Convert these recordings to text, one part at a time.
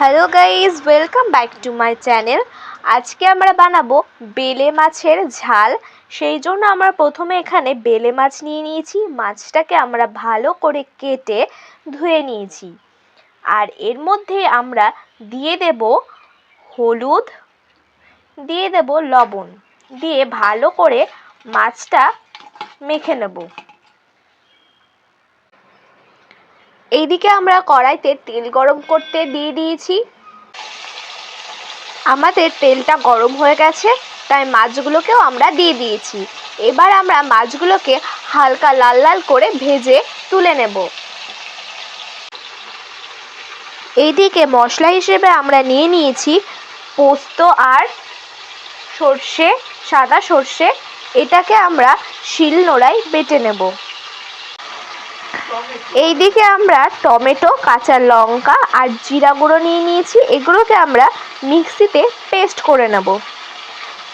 Hello guys welcome back to my channel আজকে আমরা বানাবো বেলে মাছের ঝাল। সেই জন্য আমরা প্রথমে এখানে বেলে মাছ নিয়ে নিয়েছি। মাছটাকে আমরা ভালো করে কেটে ধুয়ে নিয়েছি। আর এর মধ্যে আমরা দিয়ে দেব হলুদ, দিয়ে দেব লবণ। দিয়ে ভালো করে মাছটা মেখে নেব। এইদিকে আমরা কড়াইতে তেল গরম করতে দিয়ে দিয়েছি। আমাদের তেলটা গরম হয়ে গেছে, তাই মাছগুলোকেও আমরা দিয়ে দিয়েছি। এবার আমরা মাছগুলোকে হালকা লাল লাল করে ভেজে তুলে নেব। এইদিকে মশলা হিসেবে আমরা নিয়ে নিয়েছি পোস্ত আর সর্ষে, সাদা সর্ষে। এটাকে আমরা শিল নোড়ায় বেটে নেব। এইদিকে আমরা টমেটো, কাঁচা লঙ্কা আর জিরা গুঁড়ো নিয়ে নিয়েছি। এগুলোকে আমরা মিক্সিতে পেস্ট করে নেব।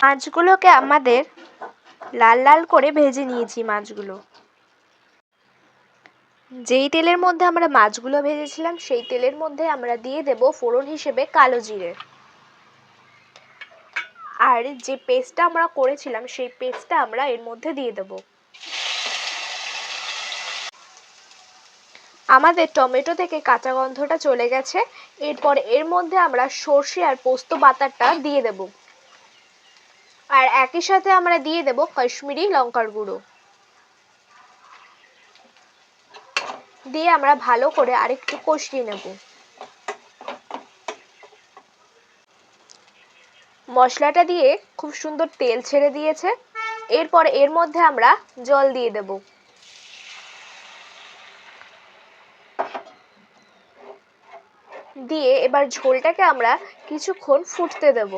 মাছগুলোকে আমাদের লাল লাল করে ভেজে নিয়েছি মাছগুলো। যেই তেলের মধ্যে আমরা মাছগুলো ভেজেছিলাম, সেই তেলের মধ্যে আমরা দিয়ে দেব ফোড়ন হিসেবে কালো জিরে। আর যে পেস্টটা আমরা করেছিলাম, সেই পেস্টটা আমরা এর মধ্যে দিয়ে দেবো। আমাদের টমেটো থেকে কাঁচা গন্ধটা চলে গেছে। এরপর এর মধ্যে আমরা সর্ষে আর পোস্ত বাটারটা দিয়ে দেব। আর একই সাথে আমরা দিয়ে দেব কাশ্মীরি লঙ্কার গুঁড়ো। দিয়ে আমরা ভালো করে আরেকটু কষিয়ে নেব। মশলাটা দিয়ে খুব সুন্দর তেল ছেড়ে দিয়েছে। এরপর এর মধ্যে আমরা জল দিয়ে দেবো। দিয়ে এবার ঝোলটাকে আমরা কিছুক্ষণ ফুটতে দেব।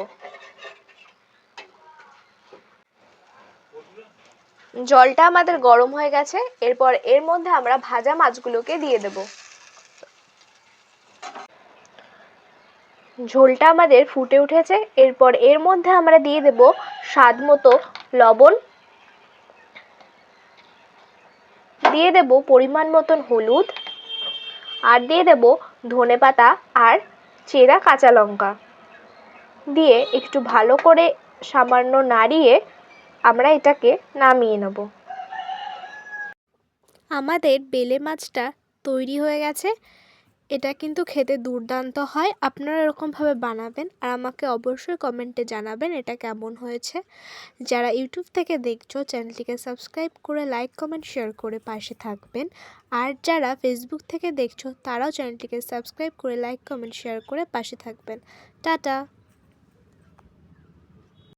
জলটা আমাদের গরম হয়ে গেছে, এরপর এর মধ্যে আমরা ভাজা মাছগুলোকে দিয়ে দেব। ঝোলটা আমাদের ফুটে উঠেছে, এরপর এর মধ্যে আমরা দিয়ে দেব স্বাদ মতো লবণ। দিয়ে দেব পরিমাণ মতন হলুদ। আর দিয়ে দেব ধনে পাতা আর চেরা কাঁচা লঙ্কা। দিয়ে একটু ভালো করে সামান্য নাড়িয়ে আমরা এটাকে নামিয়ে নেব। আমাদের বেলে মাছটা তৈরি হয়ে গেছে। এটা কিন্তু খেতে দুর্দান্ত হয়। আপনারা এরকমভাবে বানাবেন আর আমাকে অবশ্যই কমেন্টে জানাবেন এটা কেমন হয়েছে। যারা ইউটিউব থেকে দেখছ, চ্যানেলটিকে সাবস্ক্রাইব করে লাইক, কমেন্ট, শেয়ার করে পাশে থাকবেন। আর যারা ফেসবুক থেকে দেখছ, তারাও চ্যানেলটিকে সাবস্ক্রাইব করে লাইক, কমেন্ট, শেয়ার করে পাশে থাকবেন। টাটা!